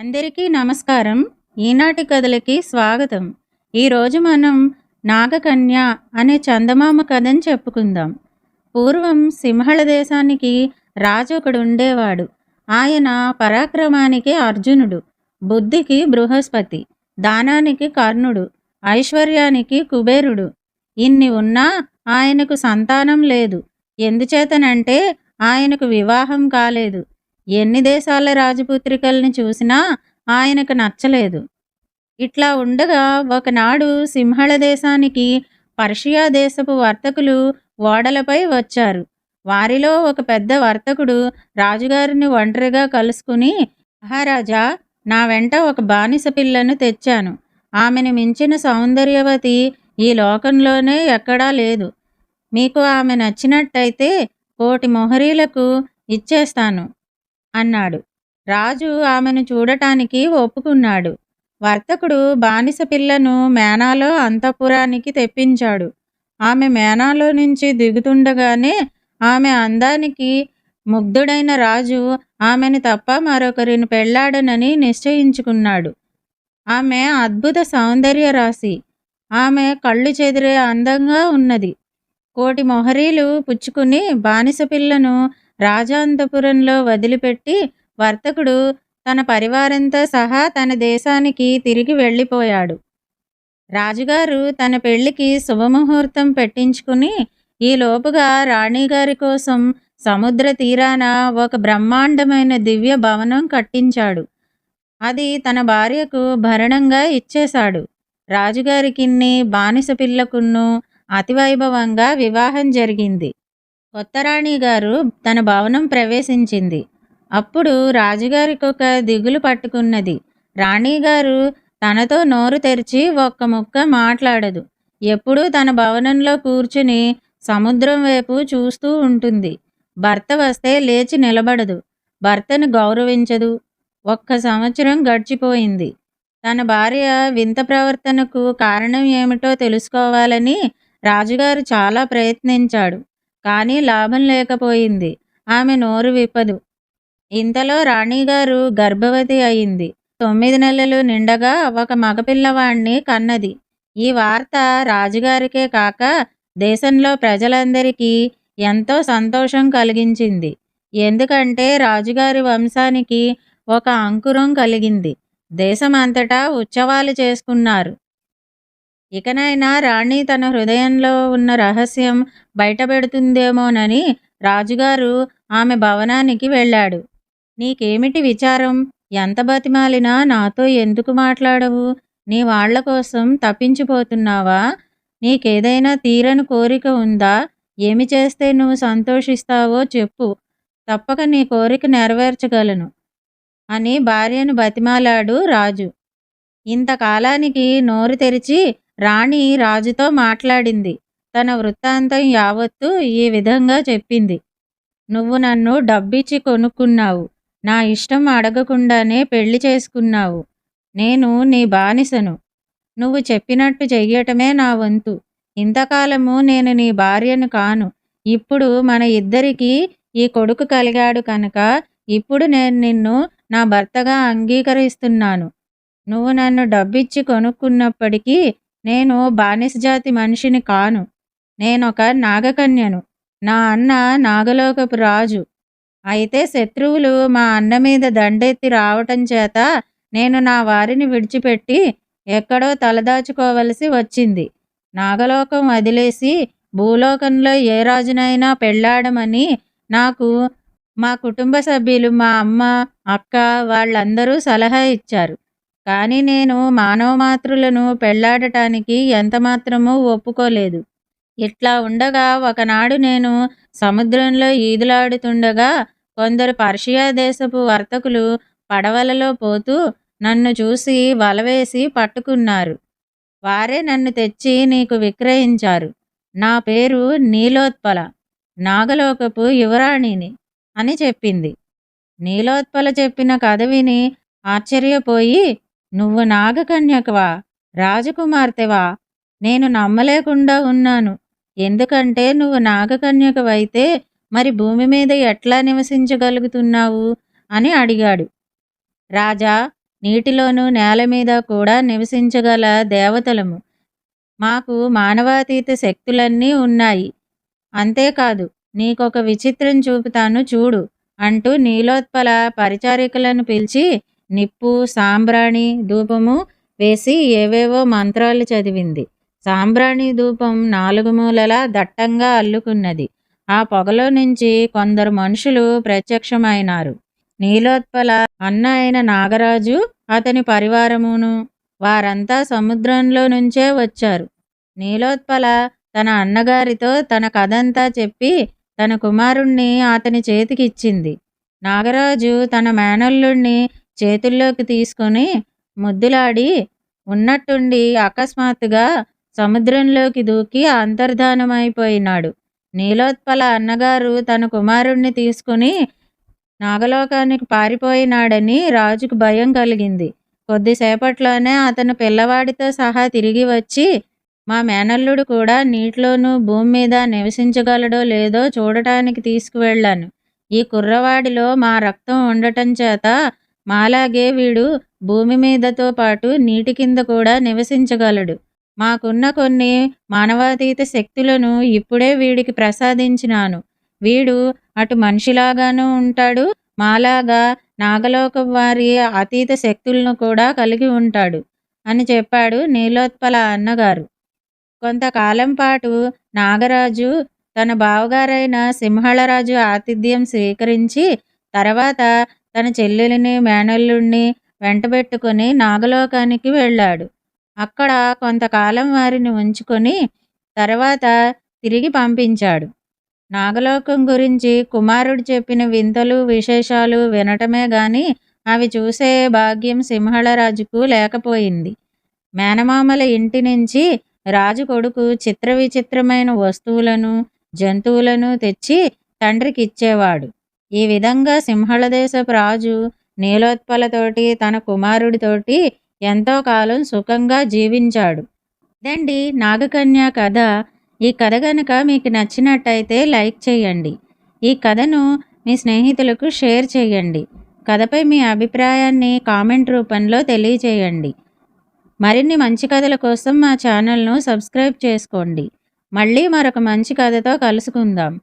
అందరికీ నమస్కారం. ఈనాటి కథలకి స్వాగతం. ఈరోజు మనం నాగకన్య అనే చందమామ కథని చెప్పుకుందాం. పూర్వం సింహళ దేశానికి రాజు ఒకడు ఉండేవాడు. ఆయన పరాక్రమానికి అర్జునుడు బుద్ధికి బృహస్పతి దానానికి కర్ణుడు ఐశ్వర్యానికి కుబేరుడు. ఇన్ని ఉన్నా ఆయనకు సంతానం లేదు. ఎందుచేతనంటే ఆయనకు వివాహం కాలేదు. ఎన్ని దేశాల రాజపుత్రికల్ని చూసినా ఆయనకు నచ్చలేదు. ఇట్లా ఉండగా ఒకనాడు సింహళ దేశానికి పర్షియా దేశపు వర్తకులు ఓడలపై వచ్చారు. వారిలో ఒక పెద్ద వర్తకుడు రాజుగారిని ఒంటరిగా కలుసుకుని మహారాజా నా వెంట ఒక బానిస పిల్లను తెచ్చాను. ఆమెను మించిన సౌందర్యవతి ఈ లోకంలోనే ఎక్కడా లేదు. మీకు ఆమె నచ్చినట్టయితే కోటి మొహరీలకు ఇచ్చేస్తాను. అన్నాడు. రాజు ఆమెను చూడటానికి ఒప్పుకున్నాడు. వర్తకుడు బానిస పిల్లను మేనాలో అంతఃపురానికి తెప్పించాడు. ఆమె మేనాలో నుంచి దిగుతుండగానే ఆమె అందానికి ముగ్ధుడైన రాజు ఆమెను తప్ప మరొకరిని పెళ్ళాడనని నిశ్చయించుకున్నాడు. ఆమె అద్భుత సౌందర్య రాశి. ఆమె కళ్ళు చెదిరే అందంగా ఉన్నది. కోటి మొహరీలు పుచ్చుకుని బానిస పిల్లను రాజాంతపురంలో వదిలిపెట్టి వర్తకుడు తన పరివారంతో సహా తన దేశానికి తిరిగి వెళ్ళిపోయాడు. రాజుగారు తన పెళ్ళికి శుభముహూర్తం పెట్టించుకుని ఈ లోపుగా రాణిగారి కోసం సముద్ర తీరాన ఒక బ్రహ్మాండమైన దివ్య భవనం కట్టించాడు. అది తన భార్యకు భరణంగా ఇచ్చేశాడు. రాజుగారికిన్ని బానిస పిల్లకును అతివైభవంగా వివాహం జరిగింది. కొత్త రాణి గారు తన భవనం ప్రవేశించింది. అప్పుడు రాజుగారికి ఒక దిగులు పట్టుకున్నది. రాణిగారు తనతో నోరు తెరిచి ఒక్క ముక్క మాట్లాడదు. ఎప్పుడూ తన భవనంలో కూర్చుని సముద్రం వైపు చూస్తూ ఉంటుంది. భర్త వస్తే లేచి నిలబడదు. భర్తను గౌరవించదు. ఒక్క సంవత్సరం గడిచిపోయింది. తన భార్య వింత ప్రవర్తనకు కారణం ఏమిటో తెలుసుకోవాలని రాజుగారు చాలా ప్రయత్నించాడు. కానీ లాభం లేకపోయింది. ఆమె నోరు విప్పదు. ఇంతలో రాణిగారు గర్భవతి అయింది. తొమ్మిది నెలలు నిండగా ఒక మగపిల్లవాణ్ణి కన్నది. ఈ వార్త రాజుగారికే కాక దేశంలో ప్రజలందరికీ ఎంతో సంతోషం కలిగించింది. ఎందుకంటే రాజుగారి వంశానికి ఒక అంకురం కలిగింది. దేశమంతటా ఉత్సవాలు చేసుకున్నారు. ఇకనైనా రాణి తన హృదయంలో ఉన్న రహస్యం బయటపెడుతుందేమోనని రాజుగారు ఆమె భవనానికి వెళ్ళాడు. నీకేమిటి విచారం? ఎంత బతిమాలినా నాతో ఎందుకు మాట్లాడవు? నీ వాళ్ళ కోసం తప్పించిపోతున్నావా? నీకేదైనా తీరని కోరిక ఉందా? ఏమి చేస్తే నువ్వు సంతోషిస్తావో చెప్పు. తప్పక నీ కోరిక నెరవేర్చగలను అని భార్యను బతిమాలాడు రాజు. ఇంతకాలానికి నోరు తెరిచి రాణి రాజుతో మాట్లాడింది. తన వృత్తాంతం యావత్తు ఈ విధంగా చెప్పింది. నువ్వు నన్ను డబ్బిచ్చి కొనుక్కున్నావు. నా ఇష్టం అడగకుండానే పెళ్ళి చేసుకున్నావు. నేను నీ బానిసను. నువ్వు చెప్పినట్టు చెయ్యటమే నా వంతు. ఇంతకాలము నేను నీ భార్యను కాను. ఇప్పుడు మన ఇద్దరికీ ఈ కొడుకు కలిగాడు కనుక ఇప్పుడు నేను నిన్ను నా భర్తగా అంగీకరిస్తున్నాను. నువ్వు నన్ను డబ్బిచ్చి కొనుక్కున్నప్పటికీ నేను బానిస జాతి మనిషిని కాను. నేనొక నాగకన్యను. నా అన్న నాగలోకపు రాజు. అయితే శత్రువులు మా అన్న మీద దండెత్తి రావటం చేత నేను నా వారిని విడిచిపెట్టి ఎక్కడో తలదాచుకోవలసి వచ్చింది. నాగలోకం వదిలేసి భూలోకంలో ఏ రాజునైనా పెళ్ళాడమని నాకు మా కుటుంబ సభ్యులు మా అమ్మ అక్క వాళ్ళందరూ సలహా ఇచ్చారు. కానీ నేను మానవ మాతృలను పెళ్ళాడటానికి ఎంతమాత్రమూ ఒప్పుకోలేదు. ఇట్లా ఉండగా ఒకనాడు నేను సముద్రంలో ఈదులాడుతుండగా కొందరు పర్షియా దేశపు వర్తకులు పడవలలో పోతూ నన్ను చూసి వలవేసి పట్టుకున్నారు. వారే నన్ను తెచ్చి నీకు విక్రయించారు. నా పేరు నీలోత్పల నాగలోకపు యువరాణిని అని చెప్పింది. నీలోత్పల చెప్పిన కథ విని ఆశ్చర్యపోయి నువ్వు నాగకన్యకవా? రాజకుమార్తెవా? నేను నమ్మలేకుండా ఉన్నాను. ఎందుకంటే నువ్వు నాగకన్యకవైతే మరి భూమి మీద ఎట్లా నివసించగలుగుతున్నావు? అని అడిగాడు. రాజా నీటిలోనూ నేల మీద కూడా నివసించగల దేవతలము. మాకు మానవాతీత శక్తులన్నీ ఉన్నాయి. అంతేకాదు నీకొక విచిత్రం చూపుతాను చూడు అంటూ నీలోత్పల పరిచారికలను పిలిచి నిప్పు సాంబ్రాణి ధూపము వేసి ఏవేవో మంత్రాలు చదివింది. సాంబ్రాణి ధూపం నాలుగు మూలలా దట్టంగా అల్లుకున్నది. ఆ పొగలో నుంచి కొందరు మనుషులు ప్రత్యక్షమైనారు. నీలోత్పల అన్న అయిన నాగరాజు అతని పరివారమును వారంతా సముద్రంలో నుంచే వచ్చారు. నీలోత్పల తన అన్నగారితో తన కథంతా చెప్పి తన కుమారుణ్ణి అతని చేతికిచ్చింది. నాగరాజు తన మేనల్లుణ్ణి చేతుల్లోకి తీసుకొని ముద్దులాడి ఉన్నట్టుండి అకస్మాత్తుగా సముద్రంలోకి దూకి అంతర్ధానమైపోయినాడు. నీలోత్పల అన్నగారు తన కుమారుణ్ణి తీసుకుని నాగలోకానికి పారిపోయినాడని రాజుకు భయం కలిగింది. కొద్దిసేపట్లోనే అతను పిల్లవాడితో సహా తిరిగి వచ్చి మా మేనల్లుడు కూడా నీటిలోనూ భూమి మీద నివసించగలడో లేదో చూడటానికి తీసుకువెళ్ళాను. ఈ కుర్రవాడిలో మా రక్తం ఉండటం చేత మాలాగే వీడు భూమి మీదతో పాటు నీటి కింద కూడా నివసించగలడు. మాకున్న కొన్ని మానవాతీత శక్తులను ఇప్పుడే వీడికి ప్రసాదించినాను. వీడు అటు మనిషిలాగాను ఉంటాడు మాలాగా నాగలోకం వారి అతీత శక్తులను కూడా కలిగి ఉంటాడు అని చెప్పాడు నీలోత్పల అన్నగారు. కొంతకాలం పాటు నాగరాజు తన బావగారైన సింహళరాజు ఆతిథ్యం స్వీకరించి తర్వాత తన చెల్లెలిని మేనల్లుణ్ణి వెంటబెట్టుకుని నాగలోకానికి వెళ్ళాడు. అక్కడ కొంతకాలం వారిని ఉంచుకొని తర్వాత తిరిగి పంపించాడు. నాగలోకం గురించి కుమారుడు చెప్పిన వింతలు విశేషాలు వినటమే గాని అవి చూసే భాగ్యం సింహళరాజుకు లేకపోయింది. మేనమామల ఇంటి నుంచి రాజు కొడుకు చిత్ర విచిత్రమైన వస్తువులను జంతువులను తెచ్చి తండ్రికి ఇచ్చేవాడు ఈ విధంగా సింహళదేశపు రాజు నీలోత్పలతోటి తన కుమారుడితోటి ఎంతో కాలం సుఖంగా జీవించాడు. ఇదండి నాగకన్య కథ. ఈ కథ కనుక మీకు నచ్చినట్టయితే లైక్ చేయండి. ఈ కథను మీ స్నేహితులకు షేర్ చేయండి. కథపై మీ అభిప్రాయాన్ని కామెంట్ రూపంలో తెలియచేయండి మరిన్ని మంచి కథల కోసం మా ఛానల్ను సబ్స్క్రైబ్ చేసుకోండి. మళ్ళీ మరొక మంచి కథతో కలుసుకుందాం.